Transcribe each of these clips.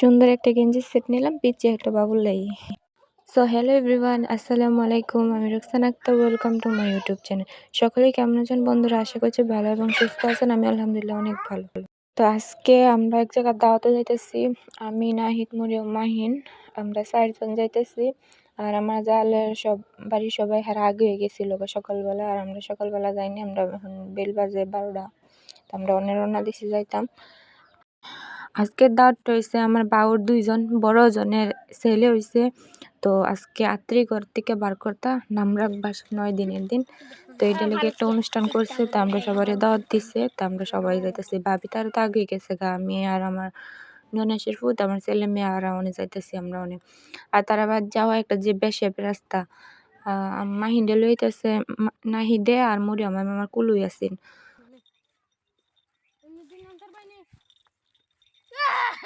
সুন্দর একটা গেঞ্জি সেট নিলাম পিচ্ছে একটা বাবুর লাগি সো হ্যালো এভরিওয়ান আসসালামু আলাইকুম। আমি Ruksana Akter welcome to my YouTube channel সকলেই কেমন আছেন বন্ধুরা? আশা করছি ভালো এবং সুস্থ আছেন, আমি আলহামদুলিল্লাহ অনেক ভালো। তো আজকে আমরা এক জায়গায় দাওয়াতে যাইতেছি, আমি, নাহিদ মরিয়ম মাহিন। আমরা চারজন যাইতেছি, আর আমার জালের সব, বাড়ির সবাই হার আগে হয়ে গেছিল সকালবেলা, আর আমরা সকালবেলা যাইনি, আমরা এখন বেল বারোটা। তো আমরা অন্য রওনা দিছি যাইতাম। আজকের দাওয়াতটা হইছে আমার বাউর দুইজন, বড় জনের ছেলে হইছে। তো আজকে আত্রি ঘর থেকে বার করতা, নাম রাখবার নয় দিনের দিন। তো এটা লেগে একটা অনুষ্ঠান করছে, তো আমরা সবারই দাওয়াত দিছে, তো আমরা সবাই যাইতেছি। ভাবি তার তো আগে গেছে গা আমি আর আমার ননাসের ফুত, আমার ছেলে মেয়ে আর অনেক যাইতেছি আমরা অনেক। আর তার আবার যাওয়া একটা যে বেশেপ রাস্তা মাহিন্দে লইতেছে নাহিদে আর মরিয়ম আমি আমার কুলুই আছেন হ্যাঁ হ্যাঁ হ্যাঁ হ্যাঁ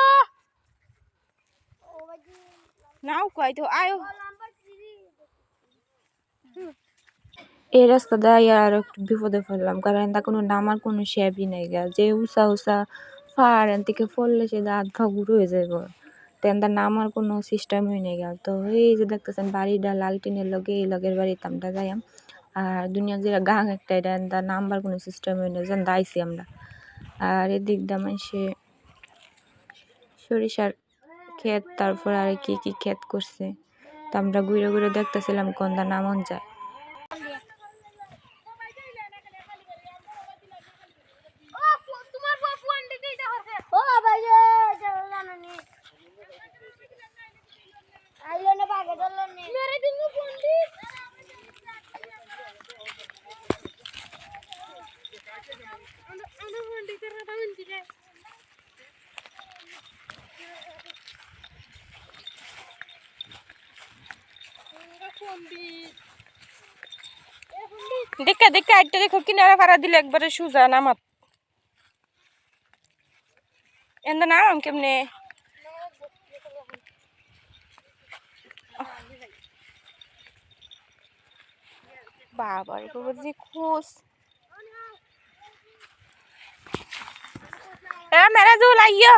নাও কয় তো আয়ো। এই রাস্তা দিয়ে আর একটু বিপদে পড়লাম, কারণ তা কোনো নামার কোনো শেপই নাই গা। যে উষা উষা ফার এন থেকে পড়লে সে হাত পা গুঁড়ো হয়ে যাইব। তেন তার নামার কোনো সিস্টেমই নেই গা। তো এই যে দেখতেছেন বাড়িটা লাল টিনের লগে, এই লগের বাড়িতে আমরা যাইয়াম আর দুনিয়া যে গাং একটা, এটা তার নামবার কোনো সিস্টেমই নেই, যেন দাইছি আমরা। আর এদিক দা সে সরিষার ক্ষেত, তারপর আর কি কি ক্ষেত করছে? তো আমরা ঘুরে ঘুরে দেখতেছিলাম কোনটা নামন যায় ও তোমার বাপ ফোন দিতে এটা হচ্ছে ও ভাই চলো জানো নি আইলো না বাগে ধরলো নি মেরে তুমি ফোন দি আমরা ফোন দিতে রাখা হইছি রে ফোন দি দেখা দেখা আইটা দেখো, কিনারে ভাড়া দিলে একবারে সুজা নামাত এন্দা নাম কেমনে? বাবার বাবা, যে খুশ মেরা জুল, আইয়ো।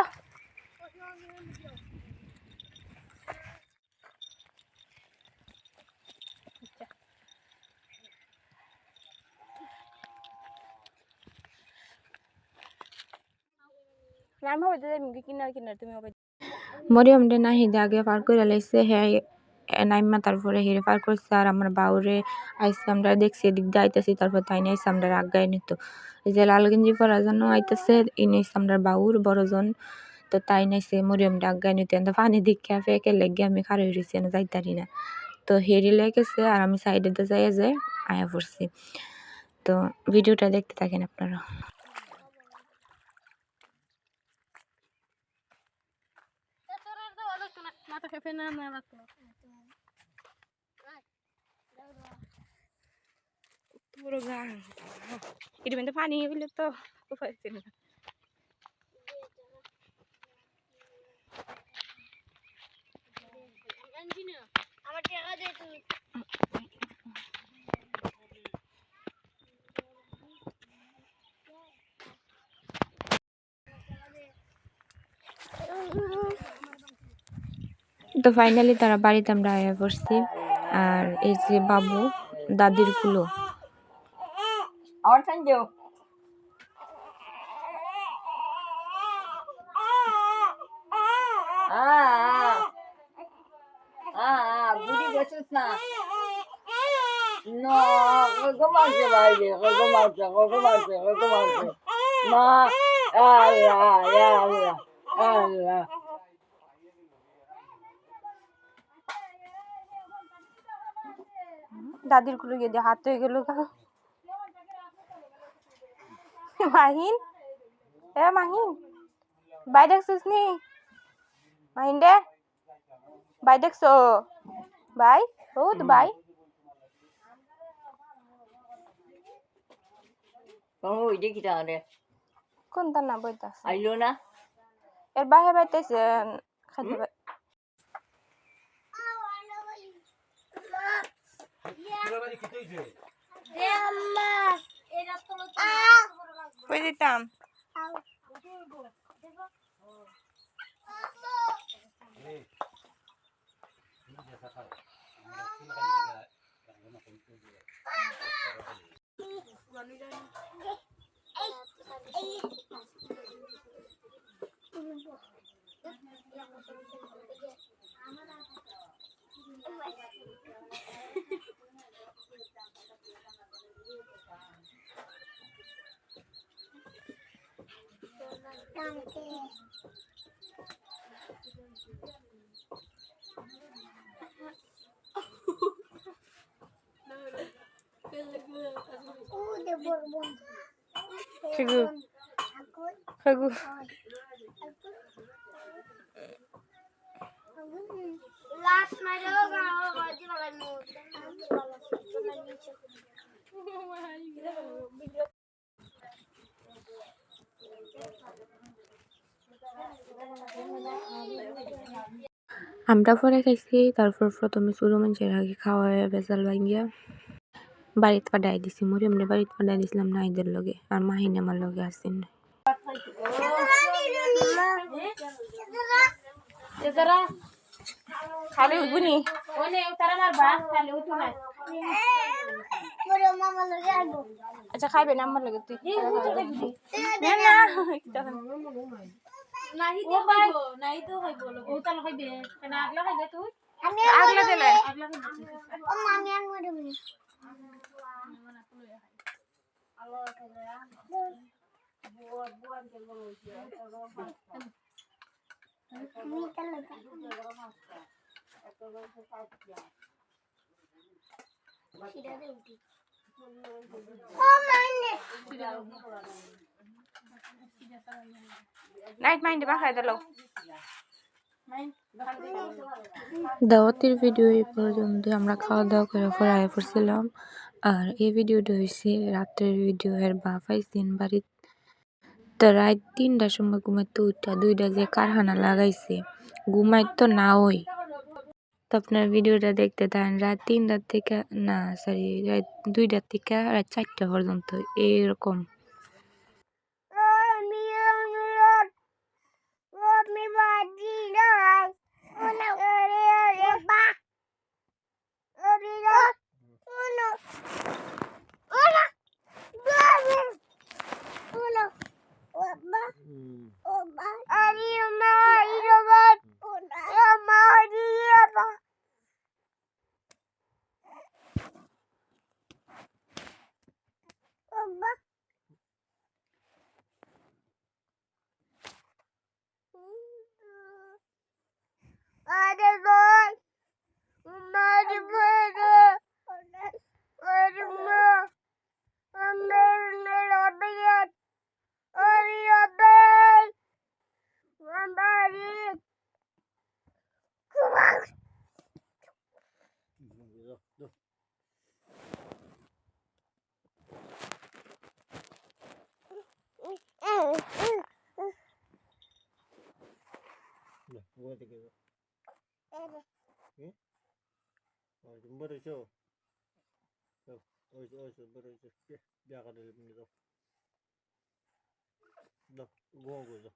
মরিয়ম ডে নাহিদে আগে পার করে লাইছে হ্যাঁ নাইমা তারপরে হেরে পার করছে আর আমার বাউরে আইসে আমরা দেখছি এদিক দিয়ে আইতেছি তারপর তাই নাইছে আমরা আগায় নিত এই যে লাল গেঞ্জি পরার জন্য আইতেছে নাইছে আমরা বাউর বড়জন তো তাই নাইছে মরিয়ম আগায় নিতে তো পানি দীক্ষা ফেকে লেগে আমি খারে হয়েছি না যাইতারি না তো হেরি লেগেছে আর আমি সাইডে যাই যে আয়া পড়ছি তো ভিডিওটা দেখতে থাকেন আপনারা না রাখো পুরো গান এর মধ্যে পানি হইলে তো উপায় ছিল না। আমার টাকা দে তুই তো ফাইনালি তারা বাড়িতে আমরা আয়া পড়ছি। আর এই যে বাবু, দাদির কুলো মা আল্লাহ। দাদির কুলো গিয়ে হাত হয়ে গেল মাহিন? এ মাহিন বাই দেখছিস নি? মাহিন রে বাই দেখছ? বাই ও তো বাই। ওই দেখি তাহলে কোন তার না বইতা আইলো না? এর বাইরে বাইতেছে খাদ্য কই দিতাম খেগু খেগু Last oh, God, oh, like, no. আমরা পরে খাইছি তারপর প্রথমে চুরু মানুষের আগে খাওয়া বেজাল ভাঙ্গিয়া বাড়িতে পাঠাই দিছি। মরি এমনি বাড়িতে পাঠাই দিছিলাম নাইদের লগে আর মাহিন আমার লগে আসেন খালি উঠবনি Pero mama lo hago. আচ্ছা খাইবে না আমার লগে তুই না না Nahi to khaibo, nahi to khaibo. O talo khaibe. Kana agla khaibe tu? Ami আগলা de uti. Oh, mine. Night দাওয়াতের ভিডিও এই পর্যন্ত আমরা খাওয়া দাওয়া করে ফেরাই পড়ছিলাম আর এই ভিডিওটা হয়েছে রাত্রের ভিডিও এর বা পাইছেন বাড়ির তো রাত তিনটার সময় ঘুমাইতে উঠা দুইটা যে কারখানা লাগাইছে ঘুমাই তো না ওই তো আপনার ভিডিওটা দেখতে থাকেন রাত তিনটার থেকে না সরি রাত দুইটার থেকে রাত চারটা পর্যন্ত ਹੂੰ। ਉਹ ਬਾਹਰ ਆ ਰਹੀ ਮੈਂ Buat lagi tu. Eh? Oh, jumpa tu show. Oh, oh, oh, jumpa tu show. Okay, dia akan dalam ni tu. Dah, gua gua tu.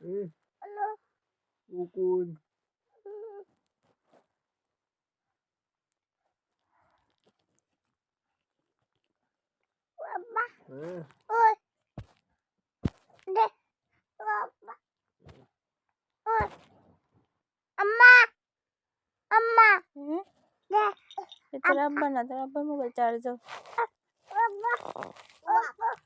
Eh. Hello. Ukun. তোর আব্বার মোবাইল চার্জ আরে ও কোনে তো ওগুলো তোর হয়ে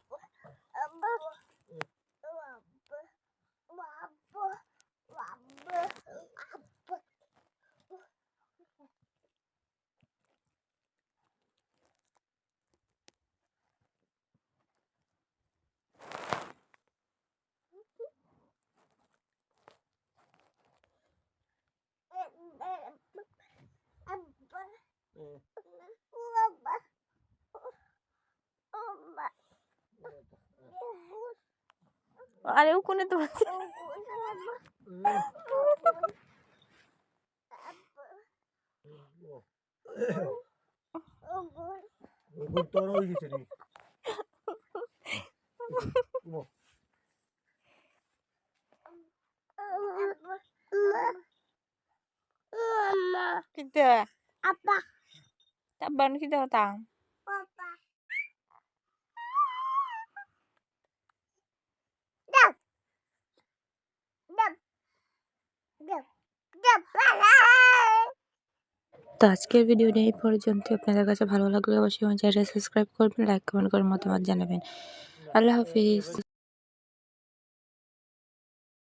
গেছে রে ঘুমো। kita Apa? Kita tang Papa. Dab. Dab. Dab. Dab. তো আজকের ভিডিওটা এই পর্যন্ত আপনাদের কাছে ভালো লাগলে অবশ্যই আমার চ্যানেলটা সাবস্ক্রাইব করবেন লাইক কমেন্ট করে মতামত জানাবেন আল্লাহ হাফিজ